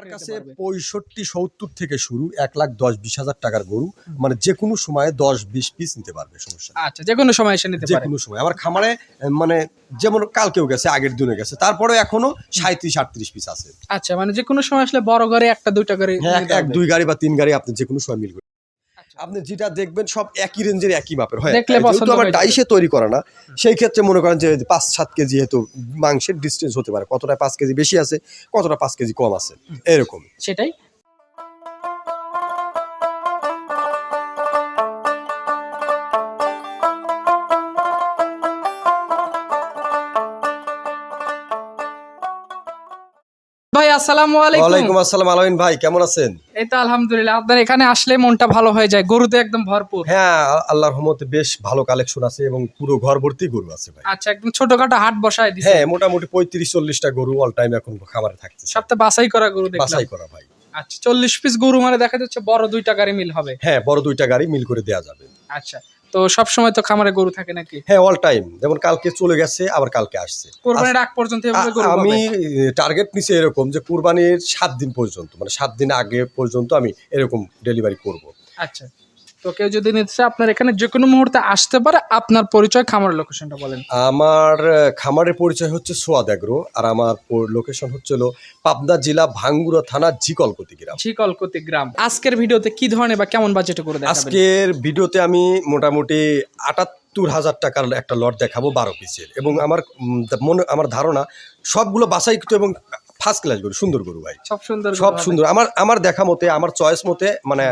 আমার কাছে পঁয়ষট্টি সত্তর থেকে শুরু এক লাখ দশ বিশ হাজার টাকার গরু মানে যে কোনো সময়ে দশ বিশ পিস নিতে পারবে সমস্যা আচ্ছা যে কোনো সময় এসে নিতে যে কোনো সময় আমার খামারে মানে যেমন কালকেও গেছে আগের দিনে গেছে তারপরে এখনও সাঁত্রিশ আটত্রিশ পিস আছে আচ্ছা মানে যে কোনো সময় আসলে বড় গাড়ি একটা দুইটা গাড়ি হ্যাঁ এক-। দুই গাড়ি বা তিন গাড়ি আপনি যে কোনো সময় মিল করবেন আচ্ছা। আপনি যেটা দেখবেন সব একই রেঞ্জের একই মাপের হয় যেহেতু ডাইসে তৈরি করা না সেই ক্ষেত্রে মনে করেন যে পাঁচ সাত কেজি যেহেতু মাংসের ডিস্টেন্স হতে পারে কতটা পাঁচ কেজি বেশি আছে কতটা পাঁচ কেজি কম আছে এরকম। সেটাই। ভাই আসসালামু ওয়ালাইকুম আসসালাম আলামিন ভাই কেমন আছেন? এই তো আলহামদুলিল্লাহ আপনার এখানে আসলে মনটা ভালো হয়ে যায় গরুতে একদম ভরপুর। হ্যাঁ আল্লাহর রহমতে বেশ ভালো কালেকশন আছে এবং পুরো ঘর ভর্তি গরু আছে ভাই। আচ্ছা একদম ছোটখাটো হাট বসায় দিছে। হ্যাঁ মোটামুটি পঁয়ত্রিশ চল্লিশটা গরু অল টাইম এখন খামারে সপ্তাহে বাছাই করা গরু দেখলাম। বাছাই করা ভাই। আচ্ছা চল্লিশ পিস গরু মানে দেখা যাচ্ছে বড় দুইটা গাড়ি মিল হবে। হ্যাঁ বড় দুইটা গাড়ি মিল করে দেওয়া যাবে। আচ্ছা তো সব সময় তো খামারে গরু থাকে নাকি? হ্যাঁ অল টাইম যেমন কালকে চলে গেছে আবার কালকে আসছে। কোরবানির আগ পর্যন্ত আমি টার্গেট নিছি এরকম যে কুরবানির সাত দিন পর্যন্ত মানে সাত দিন আগে পর্যন্ত আমি এরকম ডেলিভারি করব। আচ্ছা। তো কেউ যদি নিতে চায় আপনার এখানে যে কোনো মুহূর্তে আসতে পারে। আপনার পরিচয় খামারের লোকেশনটা বলেন। আমার খামারের পরিচয় হচ্ছে সোয়াদ এগ্রো আর আমার লোকেশন হচ্ছে হলো পাবনা জেলা ভাঙ্গুরা থানা জিকলকতি গ্রাম। ঝিকলকতি গ্রাম। আজকের ভিডিওতে কি ধরনের বা কেমন বাজেটে করে আজকের ভিডিওতে আমি মোটামুটি আটাত্তর হাজার টাকার একটা লট দেখাবো বারো পিসের এবং আমার মনে আমার ধারণা সবগুলো বাসাইকৃত এবং ফার্স্ট ক্লাস গরু সুন্দর গরু ভাই। সব সুন্দর সব সুন্দর। আমার আমার দেখা মতে আমার চয়েস মতে মানে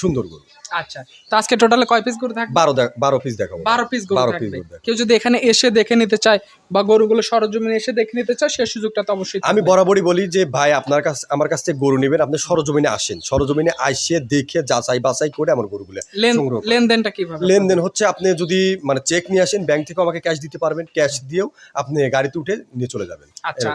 সুন্দর গরু। আচ্ছা তো আজকে টোটালে কয় পিস গরু থাকবে? বারো বারো পিস দেখাবো। বারো পিস গরু বারো পিস কেউ যদি এখানে এসে দেখে নিতে চায় বা গরুগুলো সরজমিনে এসে দেখে নিতে চায় সে সুযোগটা তো অবশ্যই আমি বরাবরই বলি যে ভাই আপনার কাছে আমার কাছ থেকে গরু নেবেন আপনি সরজমিনে আসেন। সরজমিনে আসে দেখে যাচাই বাছাই করে আমার গরুগুলো লেনদেনটা কীভাবে লেনদেন হচ্ছে আপনি যদি মানে চেক নিয়ে আসেন ব্যাংক থেকে আমাকে ক্যাশ দিতে পারবেন। ক্যাশ দিয়েও আপনি গাড়িতে উঠে নিয়ে চলে যাবেন। আচ্ছা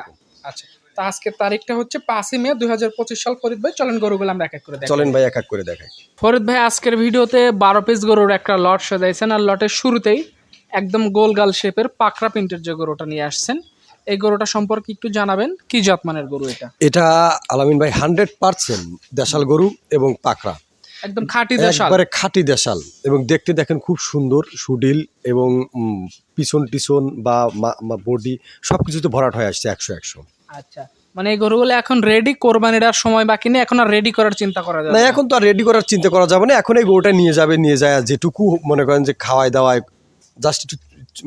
আচ্ছা। তো আজকের তারিখটা হচ্ছে পাঁচই মে দুই হাজার পঁচিশ সাল ফরিদ ভাই চলেন গরুগুলো আমরা এক এক করে চলেন ভাই এক এক করে দেখাই। ফরিদ ভাই আজকের ভিডিওতে বারো পিস গরুর একটা লট সাজাইছেন আর লটের শুরুতেই একদম গোলগাল শেপের পাকড়া প্রিন্টের যে গরুটা নিয়ে আসছেন এই গরুটা সম্পর্কে একটু জানাবেন কি জাতমানের গরু এটা? এটা আলামিন ভাই হান্ড্রেড পার্সেন্ট দেশাল গরু এবং পাকড়া। একদম খাঁটি দেশাল। একবারে খাঁটি দেশাল এবং দেখতে দেখেন খুব সুন্দর সুডিল এবং পিছন টিছন বা বডি সব কিছুতে ভরাট হয়ে আসছে একশো একশো। আচ্ছা। মানে এই গরুগুলো এখন রেডি কোরবানির আর সময় বাকি নেই এখন আর রেডি করার চিন্তা করা যাবে না। এখন তো আর রেডি করার চিন্তা করা যাবে না এখন এই গরুটা নিয়ে যাবে নিয়ে যায় আর যেটুকু মনে করেন যে খাওয়াই দাওয়ায় জাস্ট একটু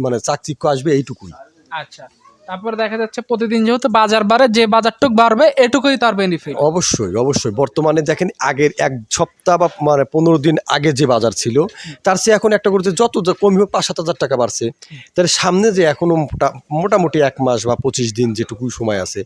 মানে চাকচিক্য আসবে এইটুকুই। আচ্ছা। তারপর দেখা যাচ্ছে প্রতিদিন যেহেতু বাজার বাড়ে যে বাজারটুক বাড়বে এটুকুই তার বেনিফিট অবশ্যই অবশ্যই। বর্তমানে দেখেন আগের এক সপ্তাহ বা মানে পনেরো দিন আগে যে বাজার ছিল তার চেয়ে এখন একটা করতে যত হোক পাঁচ সাত হাজার টাকা বাড়ছে। তাহলে সামনে যে এখনও মোটা- মোটামুটি এক মাস বা পঁচিশ দিন যেটুকু সময় আছে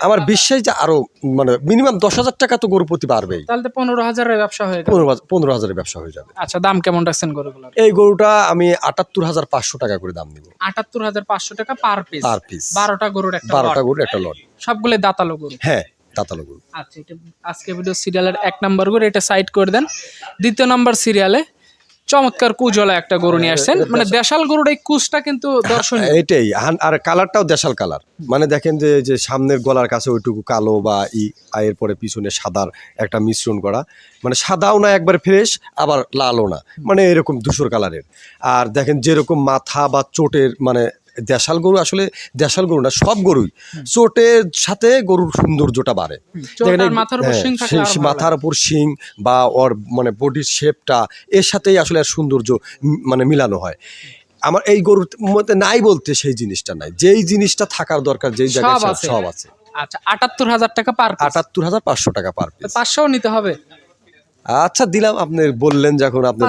আমার বিশ্বাস যে আরও মানে মিনিমাম দশ হাজার টাকা তো গরু প্রতি বাড়বেই। তাহলে তো পনেরো হাজারের ব্যবসা হয়ে পনেরো হাজার- পনেরো হাজারের ব্যবসা হয়ে যাবে। আচ্ছা দাম কেমন রাখছেন গরুগুলোর? এই গরুটা আমি আটাত্তর হাজার পাঁচশো টাকা করে দাম নিব। আটাত্তর হাজার পাঁচশো টাকা পার পিস পার পিস বারোটা গরুর একটা বারোটা lot। গরু একটা লট সবগুলো দাতালো গরু। হ্যাঁ তাতালো গরু। আচ্ছা এটা আজকে ভিডিও সিরিয়ালের এক নাম্বার গরু এটা সাইড করে দেন। দ্বিতীয় নাম্বার সিরিয়ালে চমৎকার কুজলা একটা গরু নিয়ে আসছেন। মানে দেশাল গরুর এই কুচটা কিন্তু দর্শনীয়। এটাই আর কালারটাও দেশাল কালার। মানে দেখেন যে যে সামনের গলার কাছে ওইটুকু কালো বা ই আয়ের পরে পিছনে সাদার একটা মিশ্রণ করা। মানে সাদাও না একবার ফ্রেশ আবার লালও না। মানে এরকম ধূসর কালারের। আর দেখেন যেরকম মাথা বা চোটের মানে দেশাল গরু আসলে দেশাল গরু না সব গরুই। চোটের সাথে গরুর সৌন্দর্যটা বাড়ে। মাথার উপর হ্যাঁ, শিং উপর শিং বা ওর মানে বডির শেপটা এর সাথেই আসলে আর সৌন্দর্য মানে মিলানো হয়। আমার এই গরুর মধ্যে নাই বলতে সেই জিনিসটা নাই। যেই জিনিসটা থাকার দরকার যেই জায়গায় সব সব- আছে। আচ্ছা আটাত্তর হাজার টাকা পার আটাত্তর হাজার পাঁচশো টাকা পার পাঁচশো নিতে হবে? আচ্ছা দিলাম। আপনি বললেন যখন আপনি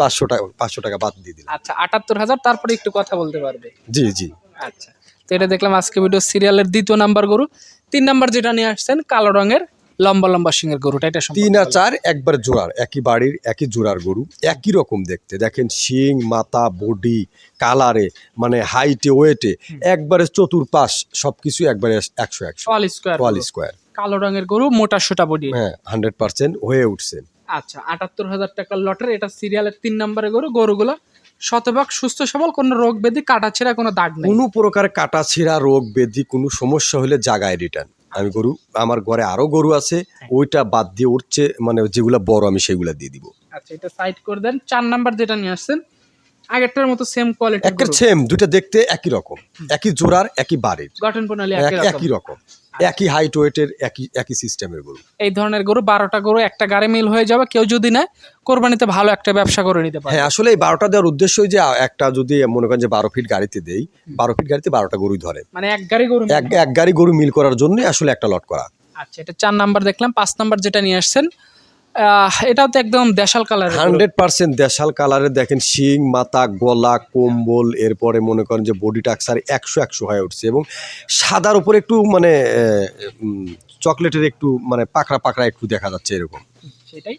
পাঁচশো টাকা পাঁচশো টাকা বাদ দিয়ে দিলাম। আচ্ছা আটাত্তর হাজার তারপরে একটু কথা বলতে পারবে। জি জি। আচ্ছা তো এটা দেখলাম আজকে ভিডিও সিরিয়ালের দ্বিতীয় নাম্বার গরু। তিন নাম্বার যেটা নিয়ে আসছেন কালো রঙের লম্বা লম্বা সিংয়ের গরুটা এটা তিন আর চার একবার জোড়ার একই বাড়ির একই জোড়ার গরু একই রকম দেখতে। দেখেন শিং মাথা বডি কালারে মানে হাইটে ওয়েটে একবারে চতুর্পাশ সবকিছু একবারে একশো একশো। স্কোয়ার স্কোয়ার কালো রঙের গরু মোটা সোটা বডি হ্যাঁ হান্ড্রেড পার্সেন্ট হয়ে উঠছে। আচ্ছা আটাত্তর হাজার টাকার লটের এটা সিরিয়ালের তিন নম্বরে গরু গরুগুলো শতভাগ সুস্থ সবল কোনো রোগ ব্যাধি কাটা ছেঁড়া কোনো দাগ নেই। কোনো প্রকার কাটা ছেঁড়া রোগ ব্যাধি কোনো সমস্যা হলে জাগায় রিটার্ন আমি গরু আমার ঘরে আরও গরু আছে ওইটা বাদ দিয়ে উঠছে মানে যেগুলো বড় আমি সেগুলো দিয়ে দিব। আচ্ছা এটা সাইড করে দেন। চার নাম্বার যেটা নিয়ে আসছেন আগেরটার মতো সেম কোয়ালিটি একের সেম দুইটা দেখতে একই রকম। একই জোড়ার একই বাড়ির। গঠন প্রণালী একই রকম। একই হাইট ওয়েটের একই একই সিস্টেমের গরু। এই ধরনের গরু বারোটা গরু একটা গাড়ি মিল হয়ে যাবে কেউ যদি নেয় কোরবানিতে ভালো একটা ব্যবসা করে নিতে পারে হ্যাঁ আসলে এই বারোটা দেওয়ার উদ্দেশ্য যে একটা যদি মনে করেন যে বারো ফিট গাড়িতে দেই বারো ফিট গাড়িতে বারোটা গরুই ধরে। মানে এক গাড়ি গরু এক এক গাড়ি গরু মিল করার জন্য আসলে একটা লট করা। আচ্ছা এটা চার নাম্বার দেখলাম পাঁচ নাম্বার যেটা নিয়ে আসছেন এটাও তো একদম দেশাল কালার হান্ড্রেড পার্সেন্ট দেশাল কালারের দেখেন শিং মাথা গলা কম্বল এরপরে মনে করেন যে বডি টাক্সার একশো একশো হয়ে উঠছে এবং সাদার উপরে একটু মানে চকলেটের একটু মানে পাকড়া পাকড়া একটু দেখা যাচ্ছে এরকম। সেটাই।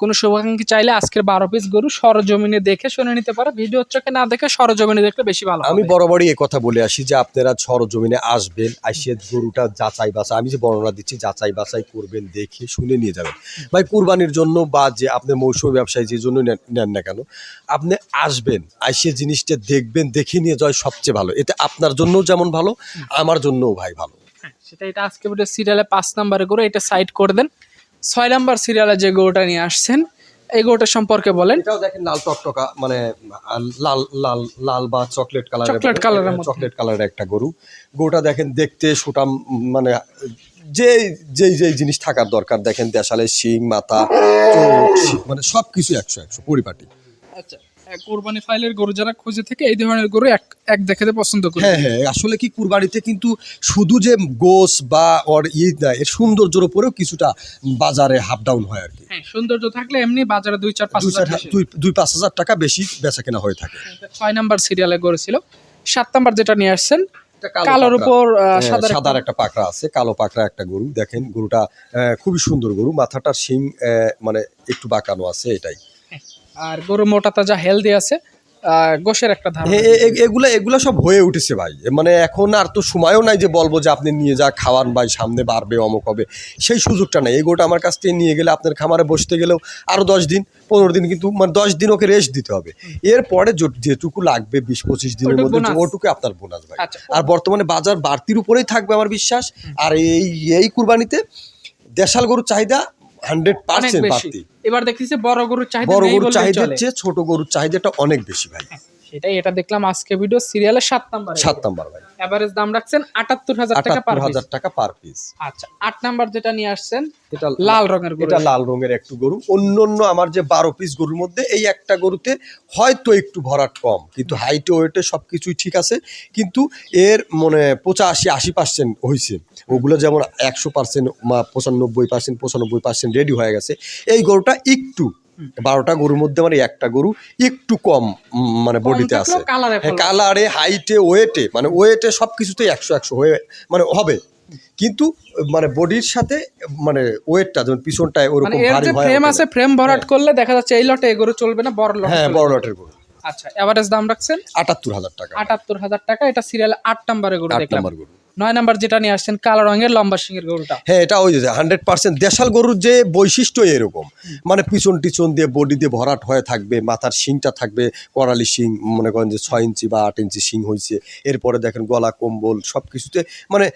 কোনো শুভাকাঙ্ক্ষী চাইলে আজকের বারো পিস গরু সরজমিনে দেখে শুনে নিতে পারে। ভিডিও চোখে না দেখে সরজমিনে দেখলে বেশি ভালো আমি বরাবরই এ কথা বলে আসি যে আপনারা সরজমিনে আসবেন আসিয়ে গরুটা যাচাই বাছাই আমি যে বর্ণনা দিচ্ছি যাচাই বাছাই করবেন দেখে শুনে নিয়ে যাবেন। ভাই কুরবানির জন্য বা যে আপনি মৌসুমী ব্যবসায়ী যে জন্য নেন নেন না কেন আপনি আসবেন আসিয়ে জিনিসটা দেখবেন দেখে নিয়ে যাওয়া সবচেয়ে ভালো। এতে আপনার জন্যও যেমন ভালো আমার জন্যও ভাই ভালো। হ্যাঁ, সেটা এটা আজকে সিরিয়ালে পাঁচ নাম্বারে করে এটা সাইড করে দেন। ছয় নাম্বার সিরিয়ালে যে গরুটা নিয়ে আসছেন এই গরুটা সম্পর্কে বলেন। এটাও দেখেন লাল টকটকা মানে লাল লাল লাল বা চকলেট কালার চকলেট কালারের চকলেট কালারের একটা গরু। গরুটা দেখেন দেখতে সুটাম মানে যে যেই যেই জিনিস থাকার দরকার দেখেন দেশালে শিং মাথা মানে সব কিছু একশো একশো পরিপাটি। আচ্ছা। কোরবানি ফাইলের গরু যারা খুঁজে থেকে এই ধরনের গরু এক এক দেখাতে পছন্দ করে। হ্যাঁ হ্যাঁ আসলে কি কুরবানিতে কিন্তু শুধু যে গোস বা ওর ই না এর সৌন্দর্যের উপরেও কিছুটা বাজারে হাফ ডাউন হয় আর কি। হ্যাঁ সৌন্দর্য থাকলে এমনি বাজারে দুই চার পাঁচ হাজার দুই পাঁচ হাজার টাকা বেশি বেচা কেনা হয়ে থাকে। ছয় নাম্বার সিরিয়ালে গরু ছিল। সাত নাম্বার যেটা নিয়ে আসছেন কালোর উপর হ্যাঁ, সাদার একটা- পাকড়া আছে কালো পাকড়া একটা গরু। দেখেন গরুটা খুবই সুন্দর গরু। মাথাটার শিং মানে একটু বাঁকানো আছে এটাই। আর গরু মোটা তাজা হেলদি আছে গোশের একটা ধারণা এ- এগুলা এগুলা সব হয়ে উঠেছে ভাই। মানে এখন আর তো সময়ও নাই যে বলব যে আপনি নিয়ে যা খাওয়ান ভাই সামনে বাড়বে অমুক হবে। সেই সুযোগটা নেই। এই গরুটা আমার কাছ থেকে নিয়ে গেলে আপনার খামারে বসতে গেলেও আরও দশ দিন পনেরো দিন কিন্তু মানে দশ দিন ওকে রেস্ট দিতে হবে। এরপরে যেটুকু লাগবে বিশ পঁচিশ দিনের মধ্যে ওটুকু আপনার বোনাস ভাই। আচ্ছা আর বর্তমানে বাজার বাড়তির উপরেই থাকবে আমার বিশ্বাস। আর এই এই কুরবানিতে দেশাল গরুর চাহিদা হান্ড্রেড পার্সেন্ট বাড়তি। এবার দেখতেছি বড় গরুর চাহিদা বড় গরুর চাহিদা চাহিদার চেয়ে ছোট গরুর চাহিদাটা অনেক বেশি ভাই। সেটাই এটা দেখলাম আজকে ভিডিও সিরিয়ালে সাত নাম্বার সাত নাম্বার ভাই। এভারেজ দাম রাখছেন আটাত্তর হাজার টাকা পার পিস হাজার টাকা পার পিস আচ্ছা আট নাম্বার যেটা নিয়ে আসছেন এটা লাল রঙের গরু। এটা লাল রঙের একটু গরু। অন্য অন্য আমার যে বারো পিস গরুর মধ্যে এই একটা গরুতে হয়তো একটু ভরাট কম কিন্তু হাইটে ওয়েটে সব কিছুই ঠিক আছে। কিন্তু এর মানে পঁচাশি আশি পার্সেন্ট হয়েছে ওগুলো যেমন একশো পার্সেন্ট পঁচানব্বই পার্সেন্ট পঁচানব্বই পার্সেন্ট রেডি হয়ে গেছে। এই গরুটা একটু বারোটা গরুর মধ্যে মানে একটা গরু একটু কম মানে বডিতে আছে। কালারে হ্যাঁ হাইটে ওয়েটে মানে ওয়েটে সব কিছুতেই একশো একশো হয়ে মানে হবে। কিন্তু মানে বডির সাথে মানে ওয়েটটা যেমন পিছনটায় মানে ওরকম ভারী যে হয় ফ্রেম আছে ফ্রেম ভরাট করলে দেখা যাচ্ছে এই লটে এগুলো চলবে না বড় লট হ্যাঁ বড় লটের গরু। আচ্ছা এভারেজ দাম রাখছেন? আটাত্তর হাজার টাকা। আটাত্তর হাজার টাকা এটা সিরিয়াল আট নাম্বারে গরু আট নাম্বার গরু। নয় নাম্বার যেটা নিয়ে আসছেন, কালো রঙের লম্বা শিঙের গরুটা। হ্যাঁ এটা ওই যে হান্ড্রেড পার্সেন্ট দেশাল গরুর যে বৈশিষ্ট্য এরকম। মানে পিছন টিচন দিয়ে বডি দিয়ে ভরাট হয়ে থাকবে, মাথার শিংটা থাকবে, করালি শিং, মনে করেন যে ছয় ইঞ্চি বা আট ইঞ্চি শিং হয়েছে এরপরে দেখেন গলা, কম্বল সব কিছুতে মানে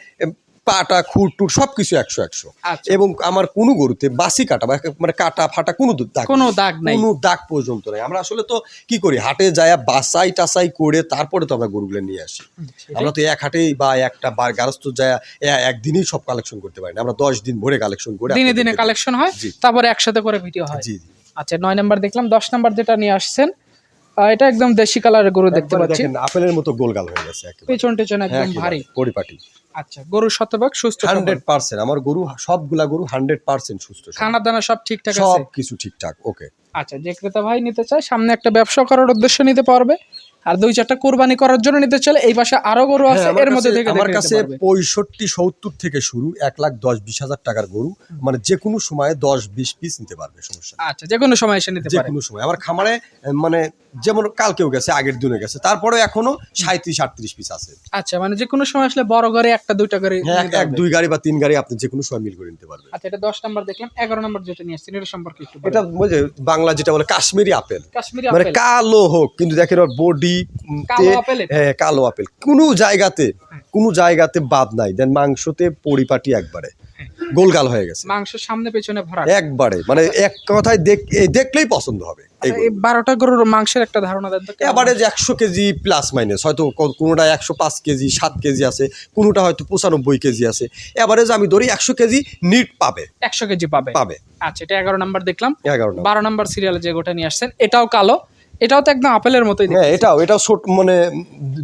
পাটা খুর টুর সব কিছু একশো একশো। আচ্ছা। এবং আমার কোনো গরুতে বাসি কাটা বা মানে কাটা ফাটা কোনো দাগ কোনো দাগ নাই। কোনো দাগ পর্যন্ত নাই। আমরা আসলে তো কি করি? হাটে যায় বাসাই টাসাই করে তারপরে তো আমরা গরুগুলো নিয়ে আসি। আমরা তো এক হাটেই বা একটা বা গারস্থ যায় একদিনই সব কালেকশন করতে পারি না। আমরা দশ দিন ভরে কালেকশন করে দিনে দিনে কালেকশন হয় তারপরে একসাথে করে ভিডিও হয়। জি জি। আচ্ছা নয় নাম্বার দেখলাম দশ নাম্বার যেটা নিয়ে আসছেন এটা একদম দেশি কালারের গরু দেখতে পাচ্ছি। দেখেন আপেলের মতো গোলগাল হয়ে গেছে একদম পেছন টেছন একদম ভারী। পরিপাটি। আচ্ছা গরু শতভাগ সুস্থ সবল। হান্ড্রেড পার্সেন্ট আমার গরু সবগুলা গরু হান্ড্রেড পার্সেন্ট সুস্থ সবল। খানা দানা সব ঠিকঠাক আছে? সব কিছু ঠিকঠাক ওকে আচ্ছা যে ক্রেতা ভাই নিতে চায় সামনে একটা ব্যবসা করার উদ্দেশ্য নিতে পারবে। আর দুই চারটা কোরবানি করার জন্য নিতে চাইলে এই পাশে আরও গরু আছে হ্যাঁ, এর মধ্যে থেকে আমার কাছে। পঁয়ষট্টি সত্তর থেকে শুরু এক লাখ দশ বিশ হাজার টাকার গরু মানে যে কোনো সময় দশ বিশ পিস নিতে পারবে সমস্যা আচ্ছা যে কোনো সময় এসে নিতে যে কোনো সময়। আমার খামারে মানে যেমন কালকেও গেছে আগের দিনে গেছে তারপরে এখনও সাঁত্রিশ আটত্রিশ পিস আছে। আচ্ছা মানে যে কোনো সময় আসলে বড় ঘরে একটা দুইটা করে হ্যাঁ, এক দুই গাড়ি বা তিন গাড়ি আপনি যে কোনো সময় মিল করে নিতে পারবেন। আচ্ছা এটা দশ নাম্বার দেখলাম এগারো নাম্বার যেটা নিয়ে আসছেন এটা সম্পর্কে একটু এটা যে বাংলা যেটা বলে কাশ্মীরি আপেল। কাশ্মীরি মানে কালো হোক কিন্তু দেখেন ওর বডি কালো হ্যাঁ কালো আপেল। কোনো জায়গাতে কোনো জায়গাতে বাদ নাই। দেন মাংসতে পরিপাটি একবারে। গোলগাল হয়ে গেছে। মাংসের সামনে পেছনে ভরা। একবারে। মানে এক কথায় দেখলেই পছন্দ হবে। এই বারোটা গরুর মাংসের একটা ধারণা দেন কেমন? এভারেজ একশো কেজি প্লাস মাইনাস হয়তো কোনোটা একশো পাঁচ কেজি সাত কেজি আছে কোনোটা হয়তো পঁচানব্বই কেজি আছে। এভারেজ আমি ধরি একশো কেজি নিট পাবে। একশো কেজি পাবে। পাবে। আচ্ছা এটা এগারো নাম্বার দেখলাম। এগারোটা বারো নাম্বার সিরিয়ালে যে গোটা নিয়ে আসছেন এটাও কালো। এটাও তো একদম আপেলের মতোই হ্যাঁ এটাও এটাও ছোট মানে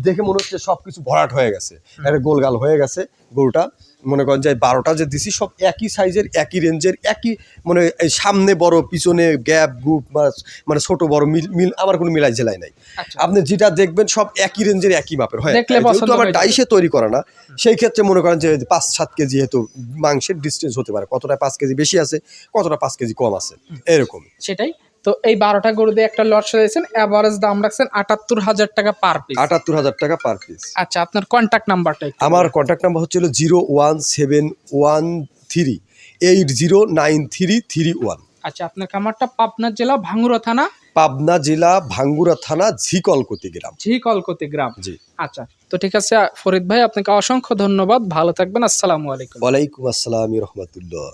দেখে মনে হচ্ছে সব কিছু ভরাট হয়ে গেছে। একটা গোলগাল হয়ে গেছে গরুটা। মনে করেন যে বারোটা যে দিছি সব একই সাইজের একই রেঞ্জের একই মানে এই সামনে বড় পিছনে গ্যাপ গ্রুপ বা মানে ছোট বড় মিল মিল আমার কোনো মিলাই জেলাই নাই। আচ্ছা। আপনি যেটা দেখবেন সব একই রেঞ্জের একই মাপের হয়। পছন্দ আবার ডাইসে তৈরি করা না সেই ক্ষেত্রে মনে করেন যে পাঁচ সাত কেজি হেতু মাংসের ডিস্টেন্স হতে পারে কতটা পাঁচ কেজি বেশি আছে কতটা পাঁচ কেজি কম আছে এরকম। সেটাই। তো এই বারোটা গরু দিয়ে একটা লট সাজাইছেন অ্যাভারেজ দাম রাখছেন আটাত্তর হাজার টাকা পার পিস আটাত্তর হাজার টাকা পার পিস আচ্ছা আপনার কন্ট্যাক্ট নাম্বারটা আমার কন্ট্যাক্ট নাম্বার হচ্ছিল zero one seven one three eight zero nine three three one. আচ্ছা আপনার খামারটা পাবনা জেলা ভাঙ্গুরা থানা? পাবনা জেলা ভাঙ্গুরা থানা ঝিকলকতি গ্রাম। ঝিকলকতি গ্রাম। জি। আচ্ছা তো ঠিক আছে ফরিদ ভাই আপনাকে অসংখ্য ধন্যবাদ। ভালো থাকবেন আসসালামু আলাইকুম। ওয়ালাইকুম আসসালাম রহমতুল্লাহ